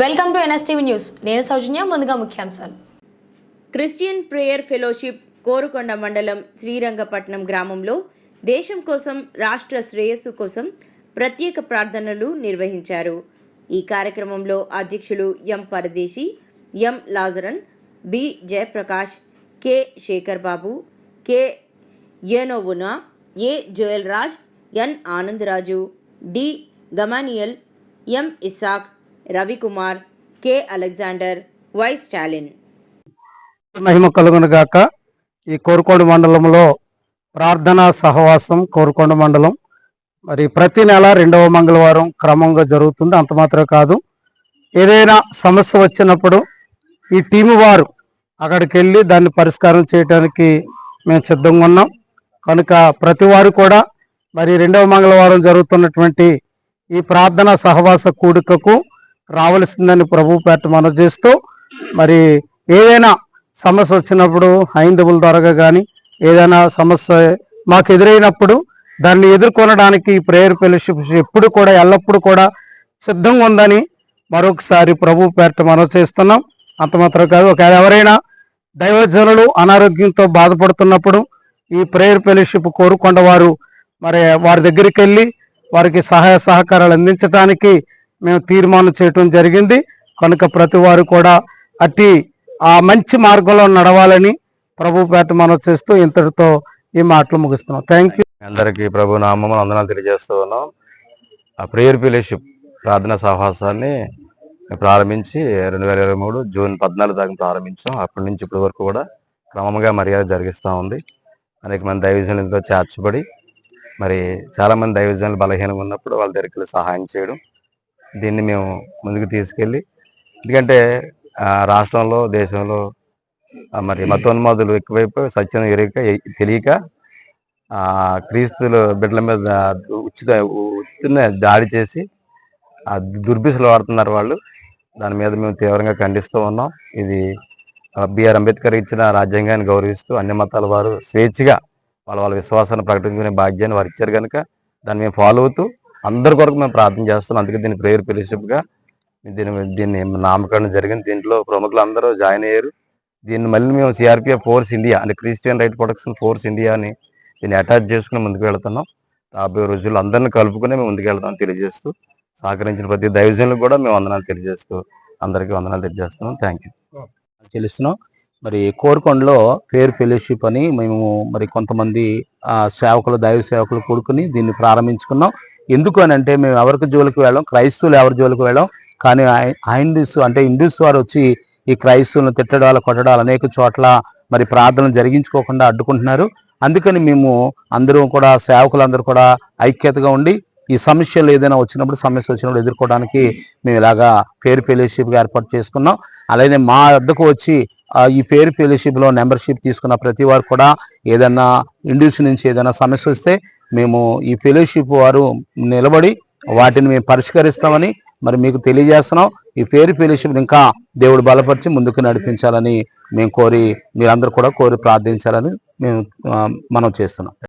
Welcome to NSTV news. నేను సౌజన్య ముందుగా ముఖ్యాంశాలు. క్రిస్టియన్ ప్రేయర్ ఫెలోషిప్ కోరుకొండ మండలం శ్రీరంగపట్నం గ్రామంలో దేశం కోసం రాష్ట్ర శ్రేయస్సు కోసం ప్రత్యేక ప్రార్థనలు నిర్వహించారు. ఈ కార్యక్రమంలో అధ్యక్షులు M Paradesi M Lazarun B Jayaprakash K Shekar Babu K యనోవునా A Joel Raj N Anandaraju D Gamaliel M Isaac Ravikumar K. Alexander Y. Stalin. మహిమ కలుగునగాక ఈ కోరుకొండ మండలంలో ప్రార్థనా సహవాసం కోరుకొండ మండలం. మరి ప్రతి నెల రెండవ మంగళవారం క్రమంగా జరుగుతుంది. అంత మాత్రమే కాదు. ఏదైనా సమస్య వచ్చినప్పుడు ఈ టీము వారు అక్కడికి వెళ్ళి దాన్ని పరిష్కారం చేయడానికి మేము సిద్ధంగా ఉన్నాం. కనుక ప్రతి వారు కూడా మరి రెండవ మంగళవారం జరుగుతున్నటువంటి ఈ ప్రార్థనా సహవాస కూడికకు రావలసిందని ప్రభు పేట మనం చేస్తూ మరి ఏదైనా సమస్య వచ్చినప్పుడు హైందవుల ద్వారా కానీ ఏదైనా సమస్య మాకు ఎదురైనప్పుడు దాన్ని ఎదుర్కొనడానికి ప్రేయర్ ఫెలోషిప్ ఎప్పుడు కూడా ఎల్లప్పుడూ కూడా సిద్ధంగా ఉందని మరొకసారి ప్రభు పేట మనం చేస్తున్నాం. అంత మాత్రం కాదు ఒకవేళ ఎవరైనా దైవజనులు అనారోగ్యంతో బాధపడుతున్నప్పుడు ఈ ప్రేయర్ ఫెలోషిప్ కోరుకొండ వారు మరి వారి దగ్గరికి వెళ్ళి వారికి సహాయ సహకారాలు అందించడానికి మేము తీర్మానం చేయటం జరిగింది. కనుక ప్రతి వారు కూడా అట్టి ఆ మంచి మార్గంలో నడవాలని ప్రభు పేట మనం చేస్తూ ఇంతటితో ఈ మాటలు ముగిస్తున్నాం. థ్యాంక్ యూ అందరికీ ప్రభు నామం వందనాలు తెలియజేస్తూ ఉన్నాం. ఆ ప్రేయర్ ఫెలోషిప్ ప్రార్థనా సహవాసాన్ని ప్రారంభించి రెండు వేల ఇరవై మూడు జూన్ పద్నాలుగు దాకా ప్రారంభించాం. అప్పటి నుంచి ఇప్పటి వరకు కూడా క్రమంగా మర్యాద జరిగిస్తూ ఉంది. అనేక మంది దైవజనులతో చేర్చబడి మరి చాలామంది దైవజనులు బలహీనంగా ఉన్నప్పుడు వాళ్ళ దగ్గరికి సహాయం చేయడం దీన్ని మేము ముందుకు తీసుకెళ్ళి ఎందుకంటే రాష్ట్రంలో దేశంలో మరి మతోన్మాదులు ఎక్కువైపు సత్యం ఎరిక తెలియక క్రీస్తులు బిడ్డల మీద ఉచిత ఉచిత దాడి చేసి ఆ దుర్భిసలు వాడుతున్నారు వాళ్ళు. దాని మీద మేము తీవ్రంగా ఖండిస్తూ ఉన్నాం. ఇది బిఆర్ అంబేద్కర్ ఇచ్చిన రాజ్యాంగాన్ని గౌరవిస్తూ అన్ని మతాల వారు స్వేచ్ఛగా వాళ్ళ వాళ్ళ విశ్వాసాన్ని ప్రకటించుకునే భాగ్యాన్ని వారు ఇచ్చారు కనుక దాన్ని మేము ఫాలో అవుతూ అందరి కొరకు మేము ప్రార్థన చేస్తున్నాం. అందుకే దీన్ని ప్రేయర్ ఫెలోషిప్గా దీన్ని దీన్ని నామకరణం జరిగింది. దీంట్లో ప్రముఖులు అందరూ జాయిన్ అయ్యారు. దీన్ని మళ్ళీ మేము సిఆర్పిఎఫ్ ఫోర్స్ ఇండియా అంటే Christian right protection force India అని దీన్ని అటాచ్ చేసుకుని ముందుకు వెళ్తున్నాం. రాబోయే రోజుల్లో అందరిని కలుపుకుని మేము ముందుకు వెళ్తాం తెలియజేస్తూ సహకరించిన ప్రతి దైవజనులకు కూడా మేము వందనాలు తెలియజేస్తూ అందరికీ వందనాలు తెలియజేస్తున్నాం. థ్యాంక్ యూ తెలుస్తున్నాం మరి కోరుకొండలో పేరు ఫెలోషిప్ అని మేము మరి కొంతమంది సేవకులు దైవ సేవకులు కూడుకుని దీన్ని ప్రారంభించుకున్నాం. ఎందుకు అని అంటే మేము ఎవరికి జోలికి వెళ్ళాం క్రైస్తవులు ఎవరి జోలికి వెళ్ళాం కానీ హైందూస్ అంటే హిందూస్ వారు వచ్చి ఈ క్రైస్తవులను తిట్టడాలు కొట్టడాలు అనేక చోట్ల మరి ప్రార్థనలు జరిగించుకోకుండా అడ్డుకుంటున్నారు. అందుకని మేము అందరూ కూడా సేవకులందరూ కూడా ఐక్యతగా ఉండి ఈ సమస్యలు ఏదైనా వచ్చినప్పుడు సమస్య వచ్చినప్పుడు ఎదుర్కోవడానికి మేము ఇలాగా పేరు ఫెలోషిప్గా ఏర్పాటు చేసుకున్నాం. అలాగే మా వద్దకు వచ్చి ఈ పేరు ఫెలోషిప్లో మెంబర్షిప్ తీసుకున్న ప్రతి వారు కూడా ఏదైనా ఇండ్యూస్ నుంచి ఏదైనా సమస్య వస్తే మేము ఈ ఫెలోషిప్ వారు నిలబడి వాటిని మేము పరిష్కరిస్తామని మరి మీకు తెలియజేస్తున్నాం. ఈ పేరు ఫెలోషిప్ ఇంకా దేవుడు బలపరిచి ముందుకు నడిపించాలని మేము కోరి మీరందరూ కూడా కోరి ప్రార్థించాలని మేము మనం చేస్తున్నాం.